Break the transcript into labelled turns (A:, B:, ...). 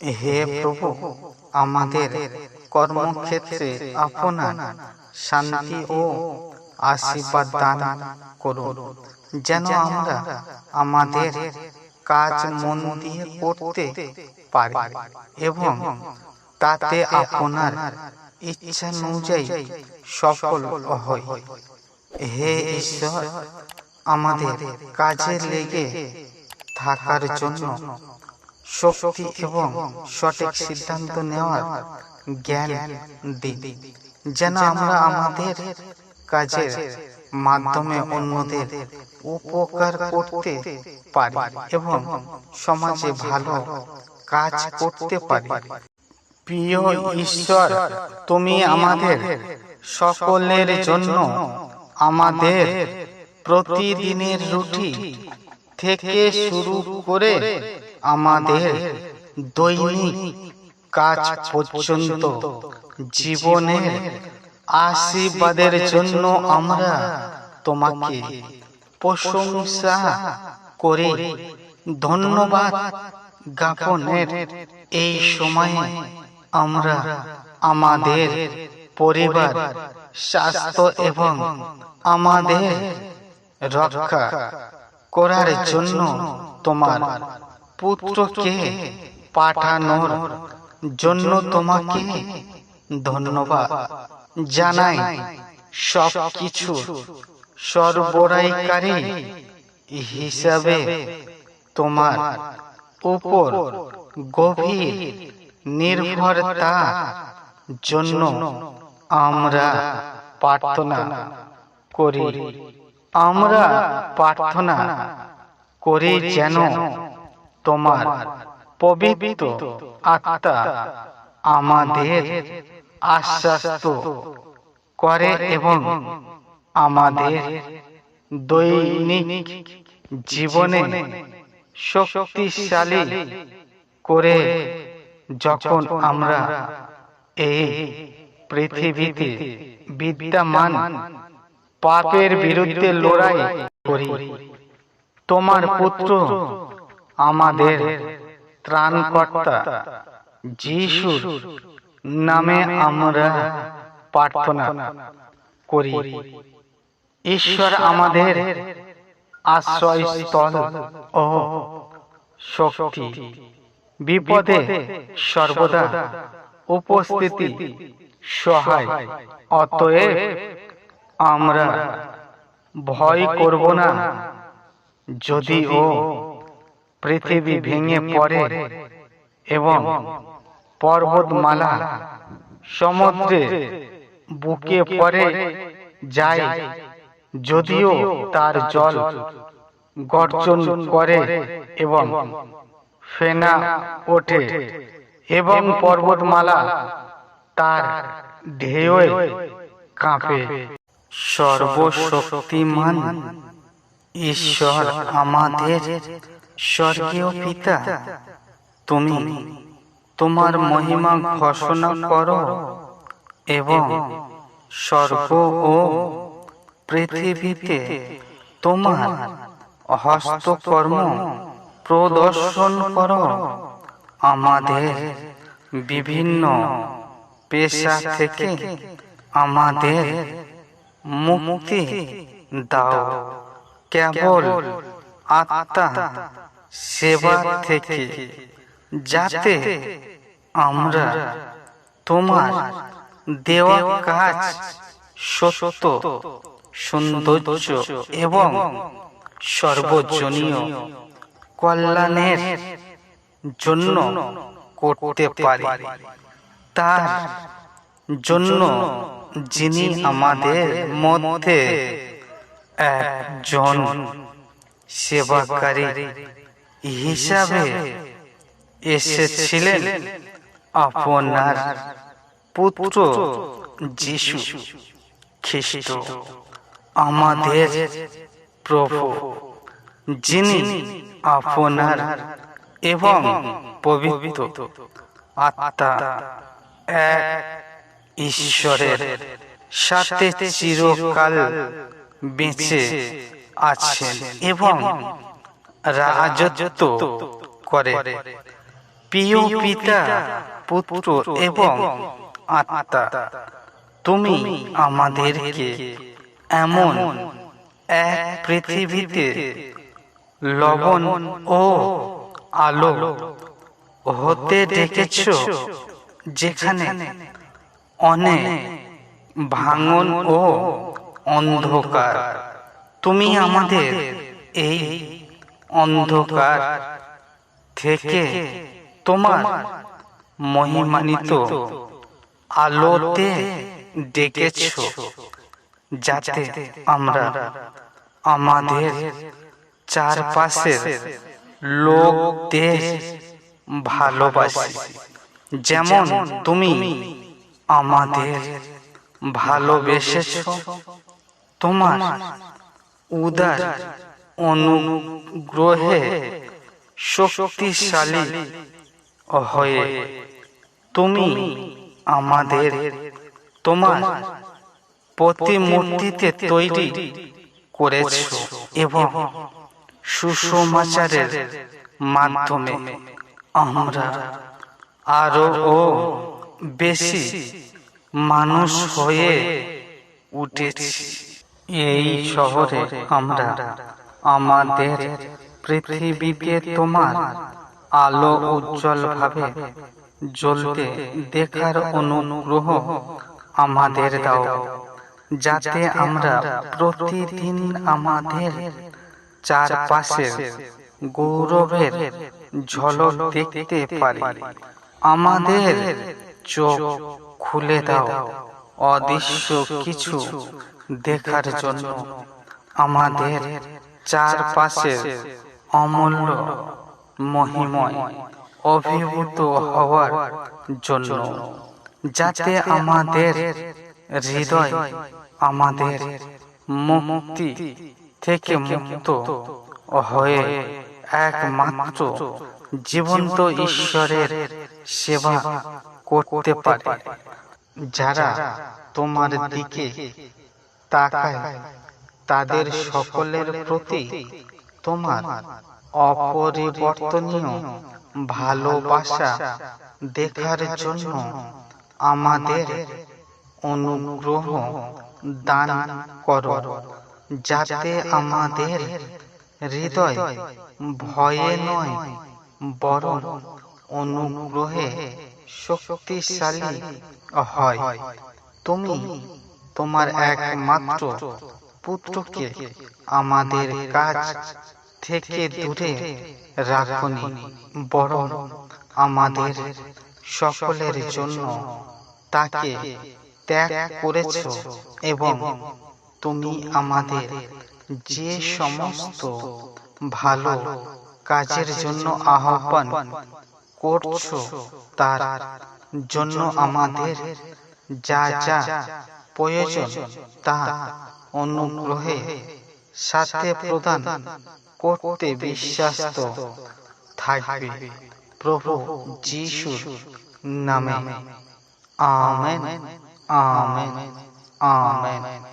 A: হে প্রভু, আমাদের কর্মক্ষেত্রে আপনার শান্তি ও আশীর্বাদ দান করুন, যেন আমরা আমাদের কাজ মন দিয়ে করতে পারি এবং তাতে আপনার ইচ্ছা অনুযায়ী সফল হয় হে ঈশ্বর, আমাদের কাজে লেগে থাকার জন্য শক্তি এবং সঠিক সিদ্ধান্ত নেওয়ার জ্ঞান দিন। যেন আমরা আমাদের কাজের মাধ্যমে অন্যদের উপকার করতে পারি এবং সমাজে ভালো কাজ করতে পারি। প্রিয় ঈশ্বর তুমি আমাদের সকলের জন্য আমাদের প্রতিদিনের রুটি থেকে শুরু করে আমাদের দৈনিক কাজ পর্যন্ত, জীবনের আশীর্বাদের জন্য আমরা তোমাকে প্রশংসা করে ধন্যবাদ জ্ঞাপনের এই সময়ে আমরা আমাদের পরিবার, স্বাস্থ্য এবং আমাদের রক্ষা করার জন্য তোমার পুত্রকে পাঠানোর জন্য তোমাকে ধন্যবাদ জানাই। সব কিছু সর্বরাইকারী হিসাবে তোমার উপর গভীর নির্ভরতা জন্য আমরা প্রার্থনা করি। আমরা প্রার্থনা করি যেন তোমার পবিত্র আত্মা আমাদের আশ্বাস্ত করে এবং আমাদের দৈনিক জীবনে শক্তিশালী করে যখন আমরা এই পৃথিবীতে বিদ্যমান পাপের বিরুদ্ধে লড়াই করি, তোমার পুত্র আমাদের ত্রাণকর্তা যিশুর নামে আমরা প্রার্থনা করি। ঈশ্বর আমাদের আশ্রয়স্থল ও শক্তি। বিপদে সর্বদা উপস্থিতি সহায়। অতএব আমরা ভয় করব না। যদিও পৃথিবী ভেঙে পড়ে এবং পর্বতমালা সমুদ্রে বুকে পড়ে যায়। যদিও তার জল গর্জন করে এবং ফেনা ওঠে। এবং পর্বতমালা তার ঢেউয়ে কাঁপে। সর্বশক্তিমান ঈশ্বর আমাদের স্বর্গীয় পিতা তুমি তোমার মহিমা ঘোষণা করো এবং স্বর্গ ও পৃথিবীতে তোমার হস্তকর্ম প্রদর্শন করো। আমাদের বিভিন্ন পেশা থেকে আমাদের মুক্তি দাও। কেবল আত্মা সেবা থেকে যাতে আমরা তোমার দেওয়া কাজ সত্য, সৌন্দর্য এবং সর্বজনীয় কল্যাণের জন্য করতে পারি। তার জন্য যিনি আমাদের মধ্যে একজন সেবাকারী হিসাবে এসেছিলেন আপনার পুত্র যিশু খ্রিস্ট, আমাদের প্রভু, যিনি আপনার এবং পবিত্র আত্মা, এক ঈশ্বরের সাথে চিরকাল বেঁচে আছেন এবং রাজত্ব করে। প্রিয় পিতা, পুত্র এবং আত্মা, তুমি আমাদেরকে এমন এক পৃথিবীতে লবণ ও আলো হতে ডেকেছ যেখানে অনেক ভাঙন ও অন্ধকার। তুমি আমাদের এই অন্ধকার থেকে তোমার মহিমানিত আলোতে ডেকেছ, যাতে আমরা আমাদের চারপাশের লোকদের ভালোবাসি। যেমন তুমি আমাদের ভালোবেসেছ, তোমার উদার অনুগ্রহে শক্তিশালী হয়ে তুমি আমাদের, তোমার প্রতিমূর্তিতে তৈরি করেছ এবং সুসমাচারের মাধ্যমে আমরা আরও বেশি মানুষ হয়ে উঠেছি। এই শহরে আমরা আমাদের পৃথিবীকে তোমার আলো উজ্জ্বলভাবে জ্বলতে দেখার অনুগ্রহ আমাদের দাও, যাতে আমরা প্রতিদিন আমাদের চারপাশের গৌরবের ঝলক দেখতে পারি। আমাদের চোখ খুলে দাও, অদৃশ্য কিছু দেখার জন্য আমাদের চারপাশের অমূল্য, মহিময়, অভিভূত হওয়ার জন্য, যাতে আমাদের হৃদয় আমাদের মুক্তি থেকে মুক্ত হয়ে একমাত্র জীবন্ত ঈশ্বরের সেবা করতে পারে। যারা তোমার দিকে তাকায় তাদের সকলের প্রতি তোমার অপরিবর্তনীয় ভালোবাসা দেখার জন্য আমাদের অনুগ্রহ দান করো যাতে আমাদের হৃদয় ভয়ে নয় বরং অনুগ্রহে শক্তিশালী হয়। তুমি তোমার একমাত্র পুত্রকে আমাদের কাজ থেকে দূরে রাখনি, বরং আমাদের সকলের জন্য তাকে ত্যাগ করেছ এবং তুমি আমাদের যে সমস্ত ভালো কাজের জন্য আহ্বান করছ, তার জন্য আমাদের যা যা প্রয়োজন তা অনুগ্রহে সাথে প্রদান করতে বিশ্বাস্ত থাকবে। প্রভু যিশুর নামে। আমেন। আমেন। আমেন।